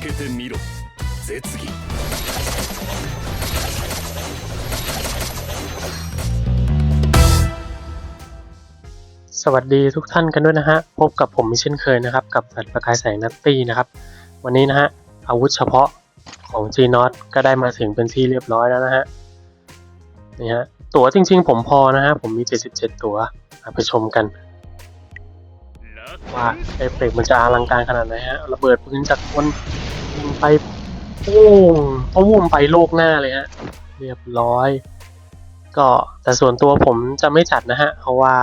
けてみろ絶技 สวัสดีทุกท่านกันด้วยนะฮะ พบกับผมเช่นเคยนะครับ กับสัตว์ประกายแสงนัตตี้นะครับ วันนี้นะฮะ อาวุธเฉพาะของ g n o t ก็ได้มาถึงเป็นที่เรียบร้อยแล้วนะฮะ นี่ฮะ ตั๋วจริงๆ ผมพอนะฮะ ผมมี 77 ตั๋วมาไปชมกัน ว่าเอฟเฟกต์มันจะอลังการขนาดไหนฮะ ระเบิดปืนจากคน ยิงไปปุ้งปุ้มไปโลกหน้าเลยฮะ เรียบร้อย ก็แต่ส่วนตัวผมจะไม่จัดนะฮะ เพราะว่า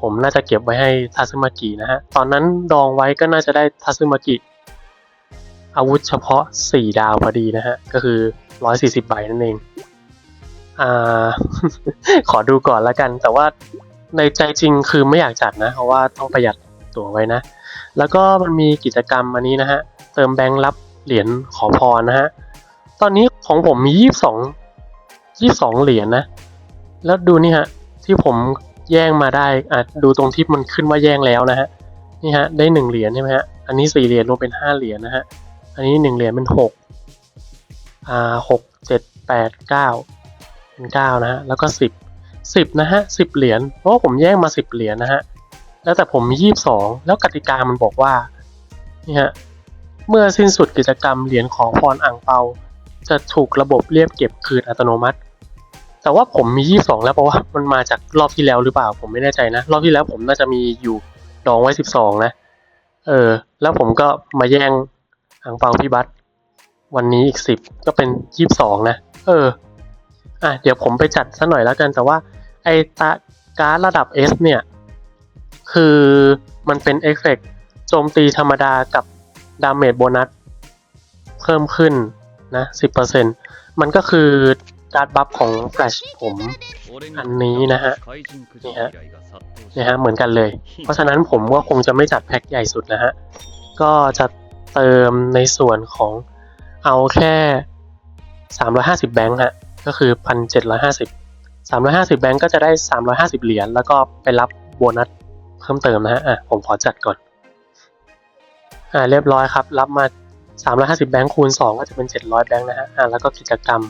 ผมน่าจะเก็บไว้ให้ทัซึมากินะฮะ ตอนนั้นดองไว้ก็น่าจะได้ทัซึมากิอาวุธเฉพาะ 4 ดาวพอดีนะฮะ ก็คือ 140ใบนั่นเอง อ่า ขอดูก่อนล้วกัน แต่ว่าในใจจริงคือไม่อยากจัดนะ เพราะว่าต้องประหยัดตั๋วไว้นะ แล้วก็มันมีกิจกรรมอันนี้นะฮะ เติมแบงค์รับเหรียญขอพรนะฮะ ตอนนี้ของผมมี22 22เหรียญนะ แล้วดูนี่ฮะ ที่ผมแย่งมาได้อะดูตรงที่มันขึ้นว่าแย่งแล้วนะฮะ นี่ฮะ ได้หนึ่งเหรียญใช่ไหมฮะ อันนี้สี่เหรียญรวมเป็นห้าเหรียญนะฮะ อันนี้หนึ่งเหรียญเป็นหกอ่าหกเจ็ดแปดเก้าเป็นเก้านะฮะ แล้วก็สิบสิบนะฮะสิบเหรียญ เพราะผมแย่งมาสิบเหรียญนะฮะ แล้วแต่ผมมียี่สิบสองแล้วกติกามันบอกว่า นี่ฮะ เมื่อสิ้นสุดกิจกรรมเหรียญขอพรอ่างเปา จะถูกระบบเรียกเก็บคืนอัตโนมัติ แต่ว่าผมมี 22 แล้วเพราะว่ามันมาจากรอบที่แล้วหรือเปล่า ผมไม่แน่ใจนะ รอบที่แล้วผมน่าจะมีอยู่ดองไว้ 12 นะ เออ แล้วผมก็มาแย่งอ่างเปาพี่บัตวันนี้อีก 10 ก็เป็น 22 นะ เออ อะเดี๋ยวผมไปจัดซะหน่อยแล้วกัน แต่ว่าไอตาการ์ดระดับ S เนี่ย คือมันเป็นเอฟเฟกต์โจมตีธรรมดากับ ดาเมจโบนัสเพิ่มขึ้นนะ10%มันก็คือการบัฟของ Flash ผมอันนี้นะฮะนี่ฮะเนี่ยฮะเหมือนกันเลย เพราะฉะนั้นผมก็คงจะไม่จัดแพ็คใหญ่สุดนะฮะ ก็จะเติมในส่วนของเอาแค่ 350 แบงค์ฮะ ก็คือ 1,750 350 แบงค์ก็จะได้ 350 เหรียญแล้วก็ไปรับโบนัสเพิ่มเติมนะฮะ อะ ผมขอจัดก่อน อ่าเรียบร้อยครับ รับมา 350 แบงค์คูณ 2 ก็จะเป็น 700 แบงค์นะฮะอ่าแล้วก็กิจกรรม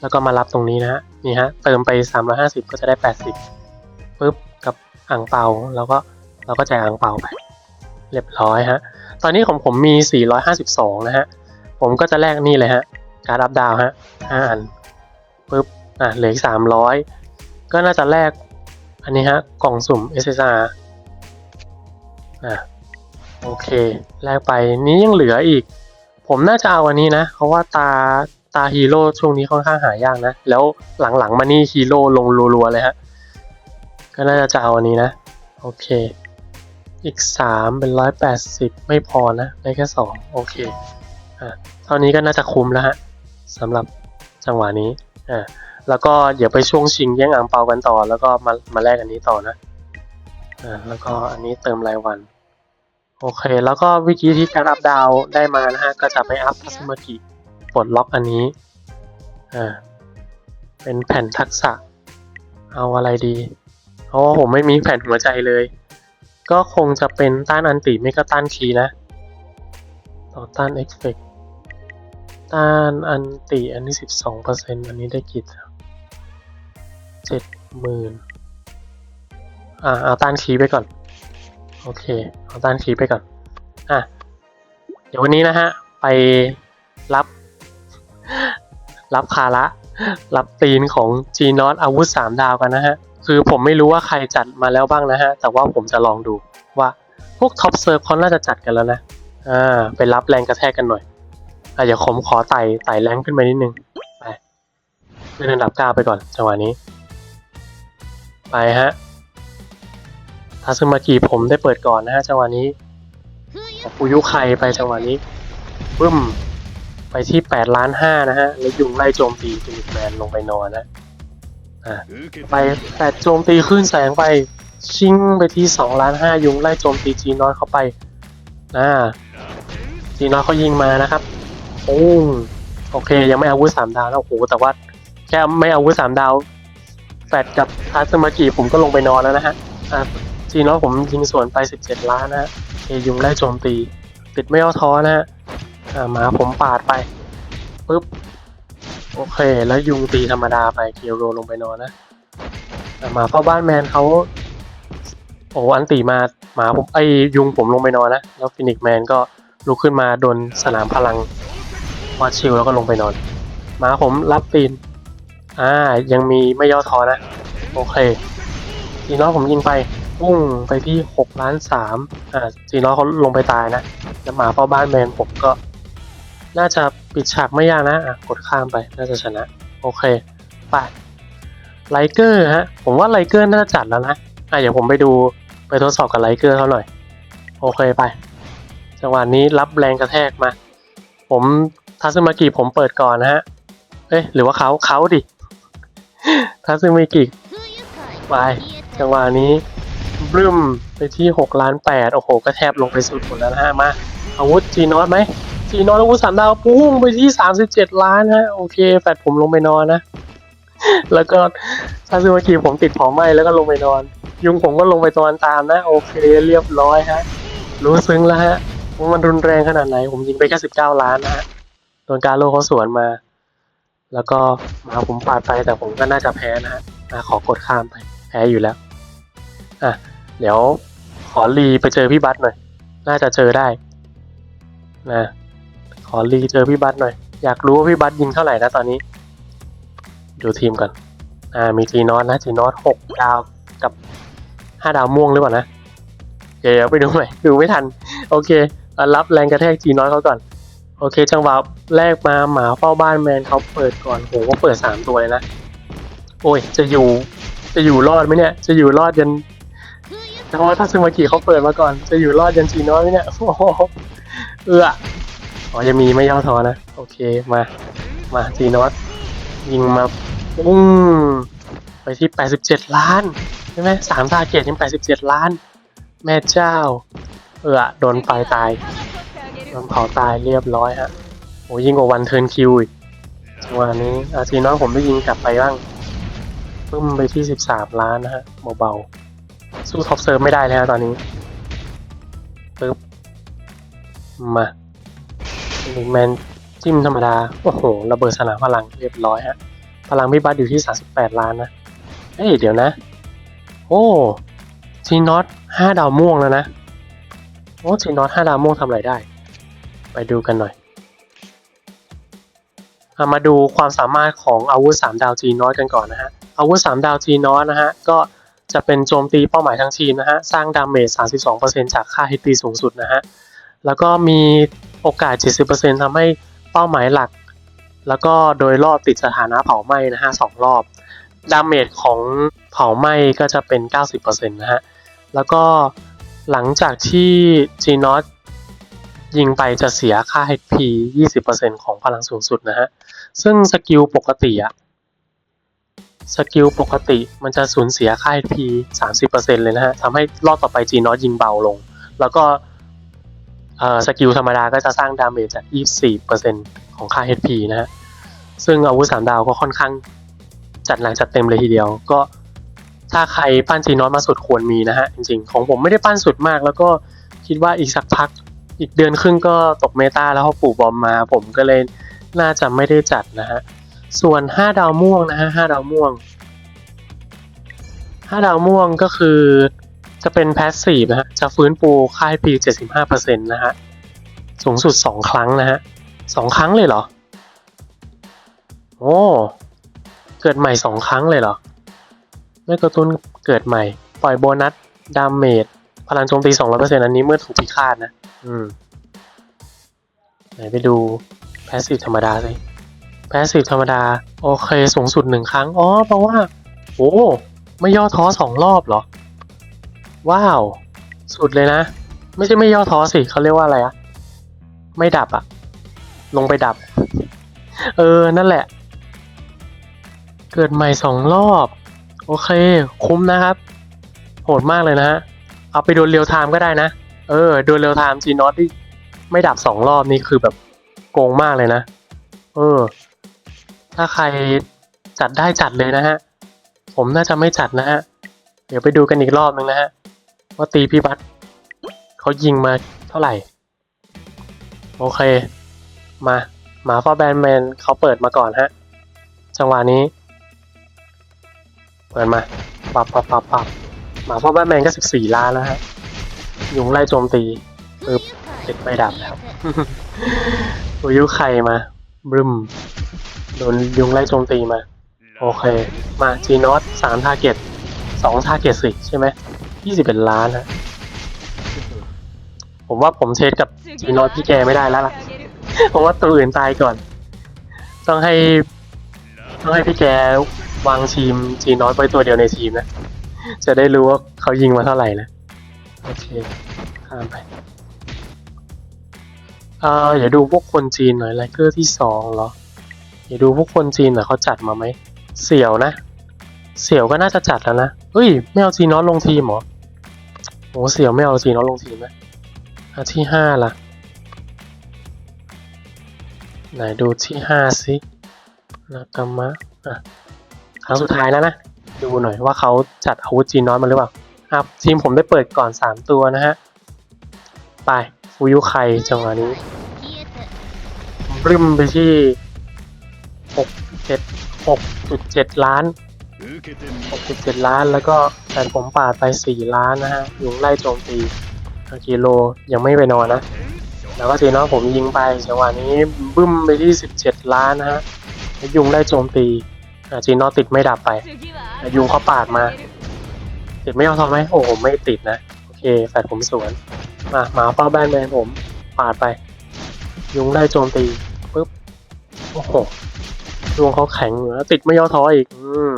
แล้วก็มารับตรงนี้นะฮะนี่ฮะเติมไป 350 ก็จะได้ 80ปุ๊บกับอ่างเปาแล้วก็เราก็จ่ายอ่างเปาไปเรียบร้อยฮะตอนนี้ของผมมี 452 นะฮะผมก็จะแลกนี่เลยฮะการรับดาวฮะ5อันปุ๊บอะเหลืออีก 300 ก็น่าจะแลกอันนี้ฮะกล่องสุ่ม SSR อะ โอเค แลกไปนี้ยังเหลืออีก ผมน่าจะเอาอันนี้นะ เพราะว่าตาตาฮีโร่ช่วงนี้ค่อนข้างหายากนะ แล้วหลังๆมานี่ฮีโร่ลงรัวๆเลยฮะ ก็น่าจะจะเอาอันนี้นะ โอเค อีกสามเป็นร้อยแปดสิบไม่พอนะได้แค่สองโอเคอะเท่านี้ก็น่าจะคุ้มแล้วฮะสำหรับจังหวะนี้อ่าแล้วก็เดี๋ยวไปช่วงชิงแย่งอ่างเปากันต่อ แล้วก็มามาแลกอันนี้ต่อนะอ่าแล้วก็อันนี้เติมรายวัน โอเค แล้วก็วิธีที่การอัพดาวได้มานะฮะ ก็จะไปอัพทัศมากิปลดล็อกอันนี้ อ่า เป็นแผ่นทักษะ เอาอะไรดี เพราะว่าผมไม่มีแผ่นหัวใจเลย ก็คงจะเป็นต้านอันติไม่ก็ต้านคีนะ ต่อต้านเอฟเฟกต้านอันติอันนี้สิบสองเปอร์เซ็นต์อันนี้ได้กี่เจ็ดหมื่นอ่าเอาต้านคีไปก่อน โอเคเอาต้านคีไปก่อน อะ เดี๋ยววันนี้นะฮะ ไปรับ รับคาระ รับตีนของ G n o t อาวุธ3ดาวกันนะฮะ คือผมไม่รู้ว่าใครจัดมาแล้วบ้างนะฮะ แต่ว่าผมจะลองดูว่าพวกท็อปเซิร์ฟเขาน่าจะจัดกันแล้วนะ อ่า ไปรับแรงกระแทกกันหน่อย อะเดี๋ยวผมขอไต่ไต่แรงขึ้นไปนิดนึง ไปเล่นอันดับ9ไปก่อนจังหวะนี้ ไปฮะ ทาซึมากิผมได้เปิดก่อนนะฮะจังหวะนี้ปูยุไคไปจังหวะนี้ปึ้ม ไปที่8ล้านห้านะฮะ แล้วยุงไล่โจมตีฟินิแมนลงไปนอนนะอะไปแปดโจมตีขึ้นแสงไปชิงไปที่2ล้านห้ายุงไล่โจมตีจีนอยเข้าไปนะจีนอยเขายิงมานะครับโอ้โอเค ยังไม่อาวุธสามดาวแล้วโอ้โหแต่ว่าแค่ไม่อาวุธสามดาวแปดกับทาซึมากิผมก็ลงไปนอนแล้วนะฮะอะ จีนอนผมยิงสวนไป 17 ล้านนะฮะโอเคยุงไล่โจมตี ติดไม่ย่อท้อนะฮะหมาผมปาดไปปุ๊บโอเค แล้วยุงตีธรรมดาไปเกียวโรลงไปนอนนะหมาเฝ้าบ้านแมนเขาโอ้อันตีมาหมาผมไอ้ยุงผมลงไปนอนนะแล้วฟินิกแมนก็ลุกขึ้นมาโดนสนามพลังวอชิลแล้วก็ลงไปนอนหมาผมรับตีนอ่ายังมีไม่ย่อท้อนะ โอเคจีน้อยผมยิงไป ปุ้งไปที่หกล้านสามอ่าจีน้อยเขาลงไปตายนะแล้วหมาเฝ้าบ้านแมนผมก็ น่าจะปิดฉากไม่ยากนะอะกดข้ามไปน่าจะชนะ โอเคไปไลเกอร์ฮะ ผมว่าไลเกอร์น่าจะจัดแล้วนะอะเดี๋ยวผมไปดูไปทดสอบกับไลเกอร์เขาหน่อย โอเคไป จังหวะนี้รับแรงกระแทกมา ผมทัศมากิผมเปิดก่อนนะฮะ เอ๊ะหรือว่าเขาเขาดิทัศมากิไปจังหวะนี้ บลึมไปที่6ล้าน8โอ้โห ก็แทบลงไปสุดหมดแล้วนะฮะมาอาวุธจีนอตไหมจีนอตอาวุธสามดาวปุ้งไปที่ 37 ล้านฮะโอเคแฟดผมลงไปนอนนะ แล้วก็ซาซึมากิผมติดเผาไหมแล้วก็ลงไปนอน ยุงผมก็ลงไปตอนตามนะ โอเคเรียบร้อยฮะ รู้ซึ้งแล้วฮะว่ามันรุนแรงขนาดไหน ผมยิงไปแค่19ล้านนะฮะโดนการโลเขาสวนมา แล้วก็มาผมปาดไปแต่ผมก็น่าจะแพ้นะฮะอะขอกดข้ามไป แพ้อยู่แล้ว อะ เดี๋ยวขอรีไปเจอพี่บัสหน่อย น่าจะเจอได้ นะ ขอรีเจอพี่บัสหน่อย อยากรู้ว่าพี่บัสยิงเท่าไหร่นะตอนนี้ ดูทีมก่อน อ่า มีจีนอตนะจีนอตหกดาวกับห้าดาวม่วงหรือเปล่านะเดี๋ยวไปดูหน่อยดูไม่ทัน โอเคอรับแรงกระแทกจีนอตเขาก่อน โอเค จังหวะแรกมาหมาเฝ้าบ้านแมนเขาเปิดก่อนโหก็เปิดสามตัวเลยนะ โอ้ย จะอยู่ จะอยู่รอดไหมเนี่ย จะอยู่รอดยัน แต่ว่าถ้าซึมากิเขาเปิดมาก่อน จะอยู่รอดยันจีน้อยไหมเนี่ยโอ้โหเอื้ออ๋อยังมีไม่ย่อท้อนะ โอเคมา มาจีนอตยิงมาปุ้งไปที่ 87 ล้านใช่ไหมสามทาเกตยัง87 ล้าน แม่เจ้า เออโดนไฟตายโดนเผาตายเรียบร้อยฮะโอ้ยิงกว่าวันเทิร์นคิวอีกจังหวะนี้อาทีน้องผมได้ยิงกลับไปบ้างปึ้มไปที่ 13 ล้านนะฮะเบาๆ สู้ท็อปเซิร์ฟไม่ได้เลยฮะตอนนี้ปึ๊บมาหนึ่งแมนจิ้มธรรมดา โอ้โห ระเบิดสนามพลังเรียบร้อยฮะ พลังพี่บัสอยู่ที่ 38 ล้านนะ เอ้ยเดี๋ยวนะ โอ้จีนอตห้าดาวม่วงแล้วนะ โอ้จีนอตห้าดาวม่วงทำอะไรได้ ไปดูกันหน่อยอามาดูความสามารถของอาวุธ 3 ดาวจีนอตกันก่อนนะฮะ อาวุธ 3 ดาวจีนอตนะฮะ ก็ จะเป็นโจมตีเป้าหมายทั้งทีมนะฮะ สร้างดาเมจ 32%จากค่า HP สูงสุดนะฮะ แล้วก็มีโอกาส 70%ทำให้เป้าหมายหลัก แล้วก็โดยรอบติดสถานะเผาไหม้นะฮะสองรอบ ดาเมจของเผาไหม้ก็จะเป็น 90%นะฮะ แล้วก็หลังจากที่ g n o t ยิงไปจะเสียค่า HP 20%ของพลังสูงสุดนะฮะ ซึ่งสกิลปกติอะ สกิลปกติมันจะสูญเสียค่า HP 30%เลยนะฮะทำให้รอบต่อไป g n o t ยิงเบาลง แล้วก็สกิลธรรมดาก็จะสร้างดาเมจจาก 24%ของค่า HP นะฮะ ซึ่งอาวุธสามดาวก็ค่อนข้างจัดหนักจัดเต็มเลยทีเดียว ก็ถ้าใครปั้นจีนอตมาสุดควรมีนะฮะ จริงๆ ของผมไม่ได้ปั้นสุดมาก แล้วก็คิดว่าอีกสักพักอีกเดือนครึ่งก็ตกเมตาแล้วพอปู่บอมมา ผมก็เลยน่าจะไม่ได้จัดนะฮะ ส่วน 5 ดาวม่วงนะฮะ 5 ดาวม่วง 5 ดาวม่วงก็คือจะเป็นแพสซีฟนะฮะ จะฟื้นฟูค่ายปี 75%นะฮะ สูงสุด 2 ครั้งนะฮะสองครั้งเลยเหรอ โอ้ เกิดใหม่สองครั้งเลยเหรอ ไม่กระตุ้นเกิดใหม่ ปล่อยโบนัส ดาเมจ พลังโจมตี 200%อันนี้เมื่อถูกพิฆาตนะ อืม ไหนไปดูแพสซีฟธรรมดาสิ พสซีฟธรรมดา โอเคสูงสุดหนึ่งครั้ง อ๋อ เพราะว่า โอ้ไม่ย่อท้อสองรอบเหรอ ว้าว สุดเลยนะ ไม่ใช่ไม่ย่อท้อสิเขาเรียกว่าอะไรอะไม่ดับอะลงไปดับ เออ นั่นแหละ เกิดใหม่สองรอบ โอเค คุ้มนะครับ โหดมากเลยนะฮะ เอาไปโดนเรียวไทม์ก็ได้นะ เออ โดนเรียวไทม์จีนอตที่ไม่ดับสองรอบนี่คือแบบโกงมากเลยนะ เออ ถ้าใครจัดได้จัดเลยนะฮะ ผมน่าจะไม่จัดนะฮะ เดี๋ยวไปดูกันอีกรอบนึงนะฮะ ว่าตีพี่บัตเขายิงมาเท่าไหร่ โอเค มาหมาฟอแบนแมนเขาเปิดมาก่อนฮะ จังหวะนี้ เปิดมาปรับปรับปรับปรับหมาฟอแบนแมนก็สิบสี่ล้านแล้วฮะ ยุงไล่โจมตีปึ๊บติดไม่ดับแล้วตัวยุไข่มาบึม โดนยุงไล่โจมตีมา โอเค มาจีนอตสามทาร์เก็ตสองทาร์เก็ตสิใช่ไหมยี่สิบเอ็ดล้านฮะผมว่าผมเทสกับจีนอตพี่แกไม่ได้แล้วล่ะผมว่าตัวอื่นตายก่อน ต้องให้ ต้องให้พี่แกวางทีมจีนอตไว้ตัวเดียวในทีมนะ จะได้รู้ว่าเขายิงมาเท่าไหร่นะโอเคข้ามไปเอ่ออย่าดูพวกคนจีนหน่อยไลเกอร์ที่สองเหรอ อย่าดูพวกคนจีนหน่อยเขาจัดมาไหม เสี่ยวนะ เสี่ยวก็น่าจะจัดแล้วนะเฮ้ยไม่เอาจีนอตลงทีมเหรอโอ้เสี่ยวไม่เอาจีนอตลงทีมนะอะที่ห้าล่ะ ไหนดูที่ห้าสินากามะอะครั้งสุดท้ายแล้วนะ ดูหน่อยว่าเขาจัดอาวุธจีนน้อยมาหรือเปล่าครับทีมผมได้เปิดก่อนสามตัวนะฮะ ไปฟูยุไคจังหวะนี้รึมไปที่ หกเจ็ดหกจุดเจ็ดล้านหกจุดเจ็ดล้าน แล้วก็แฟนผมปาดไปสี่ล้านนะฮะยิงไล่โจมตีอากิโลยังไม่ไปนอนนะ แล้วก็ทีน้องผมยิงไปจังหวะนี้บึ้มไปที่สิบเจ็ดล้านนะฮะแล้วยุงได้โจมตีอาจีนอติดไม่ดับไปยุงเขาปาดมา ติดไม่เอาทองไหมโอ้โหไม่ติดนะโอเคแฟนผมสวนมาหมาเฝ้าแบ้นแมนผมปาดไป ยุงได้โจมตีปุ๊บโอ้โห ดวงเขาแข็งอยู่แล้วติดไม่ย่อท้ออีก อืม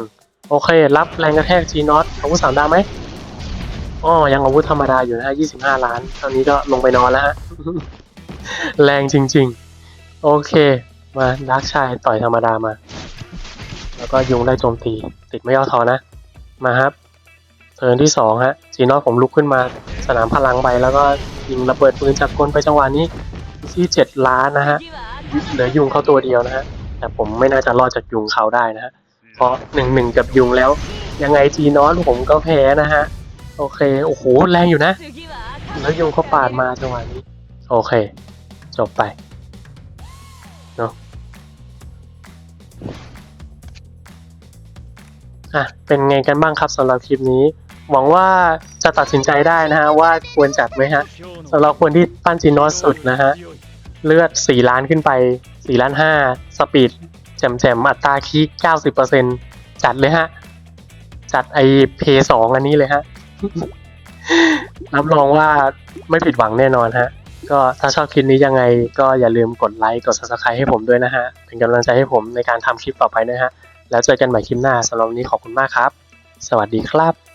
โอเค รับแรงกระแทกจีนอตอาวุธสามดาวไหมอ๋อยังอาวุธธรรมดาอยู่นะฮะยี่สิบห้าล้านเท่านี้ก็ลงไปนอนแล้วฮะ แรงจริง ๆ โอเค มาดักชายต่อยธรรมดามา แล้วก็ยุงไล่โจมตี ติดไม่ย่อท้อนะ มาครับเทิร์นที่สองฮะจีนอตผมลุกขึ้นมาสนามพลังไปแล้วก็ยิงระเบิดปืนจากกลไปจังหวะนี้ที่เจ็ดล้านนะฮะเหลือยุงเขาตัวเดียวนะฮะ แต่ผมไม่น่าจะรอดจากยุงเขาได้นะฮะเพราะหนึ่งหนึ่งกับยุงแล้ว ยังไงจีนอสผมก็แพ้นะฮะ โอเค โอ้โห แรงอยู่นะ แล้วยุงเขาปาดมาจังหวะนี้ โอเค จบไปเนาะอะ เป็นไงกันบ้างครับสำหรับคลิปนี้ หวังว่าจะตัดสินใจได้นะฮะ ว่าควรจัดไหมฮะสำหรับคนที่ปั้นจีนอสสุดนะฮะ เลือด4ล้านขึ้นไป 4ล้าน5สปีดแจมๆอัตราคีก90%จัดเลยฮะ จัดไอเพย์สองอันนี้เลยฮะ รับรองว่าไม่ผิดหวังแน่นอนฮะ ก็ถ้าชอบคลิปนี้ยังไง ก็อย่าลืมกดไลค์ กด subscribe ให้ผมด้วยนะฮะ เป็นกำลังใจให้ผมในการทำคลิปต่อไปนะฮะ แล้วเจอกันใหม่คลิปหน้าสำหรับวันนี้ขอบคุณมากครับ สวัสดีครับ